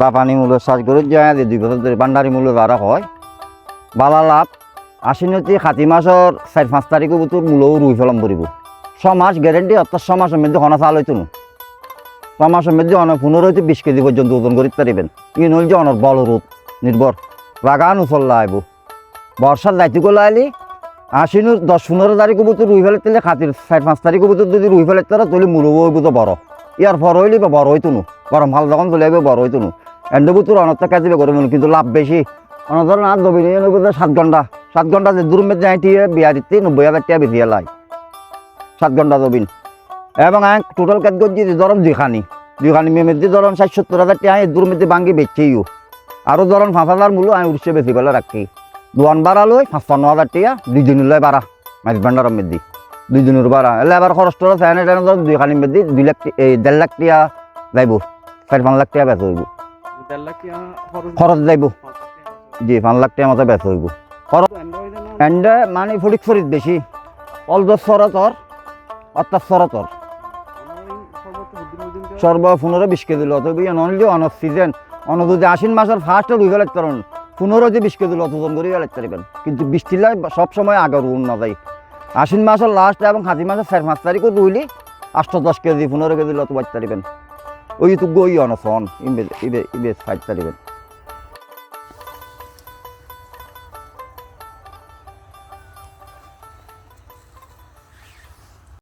পানি মূল্য চাষ করে যায় দুই বছর ধরে বান্ডারি মূল্য বাড়া হয়। বালা লাভ আশ্বিনতি খাতি মাসর চার পাঁচ তারিখের ভিতর মূলও রুই ফেলাম পড়ব। ছমাস গ্যারেন্টি অর্থাৎ ছমাসের মধ্যে হনা চাল হইতো ছমাসের মধ্যে অনেক পনেরো হইতে বিশ কেজি পর্যন্ত ওজন করিতে পারিবেন। ই নইল যে অনেক বড় রোদ নির্ভর। বাগান উচল্লা আইব। বর্ষার যাইতে গেলে আইলি, আশ্বিনুর দশ পনেরো তারিখের ভিতর রুই ফেলে তেলে খাতির চার পাঁচ তারিখের ভিতর যদি রুই ফেলে তারা তুলি মূলও হইব তো বড়। ইয়ার পর হইলি বা বড় হইতো গরম হাল যখন চলে যাবে বড় হইতো না এন্ড ভিতর অনেকটা কাজিবে গরম কিন্তু লাভ বেশি। অনেক ধরেন আর দবি সাত ঘণ্টা সাত ঘণ্টা যে দূর মেয়ে যাই টিয়ে বিয়া দিতে, নব্বই হাজার টাকা বেশি এলাই। সাত ঘণ্টা দবিন এবং আমি টোটাল কাজ করছি ধরুন দুইখানি। দুইখানি মেয়ে মেয়েদের ধরুন ষাট সত্তর হাজার টাকা, এই দূর মেয়েদের ভাঙ্গি বেচছেইও আরও ধরুন পাঁচ হাজার মূল্য আমি উড়ছে বেশি বেলা রাখি। দোয়ান বাড়া লই পাঁচপান্ন হাজার টাকা, দুই দিন লয় বাড়া। মাছ ভান্ডারের মেদি দুই দিনের বাড়া। এলে এবার খরচ টরচ এনে দুইখানি মেদি দুই লাখ এই দেড় লাখ টাকা যাইব। চার পাঁচ লাখ টাকা বেচা খরচ যাইব। জি পাঁচ লাখ টাকা মতো বেচা হইব। খরচ এন্ড মানে ফরিক ফরিদ বেশি। অলদ সরতর অর্থাৎ সরতর। সর্ব পনেরো বিশ কেজি লত হইব। অন যে অন সিজন অন যদি আশ্বিন মাসের ফার্স্টে রুই ফেলাইতে পারেন পনেরো যে বিশ কেজি লত ওজন করে ফেলাইতে পারবেন কিন্তু বৃষ্টি সব সময় আগে রুন না যায়। আশ্বিন মাসের লাস্ট এবং হাতি মাসের চার পাঁচ তারিখও রুইলি আষ্ট দশ কেজি পনেরো কেজি লত বাঁচতে পারবেন ওই তো গই অন সন ইবে ইবে ইবে ফাইতে পারবেন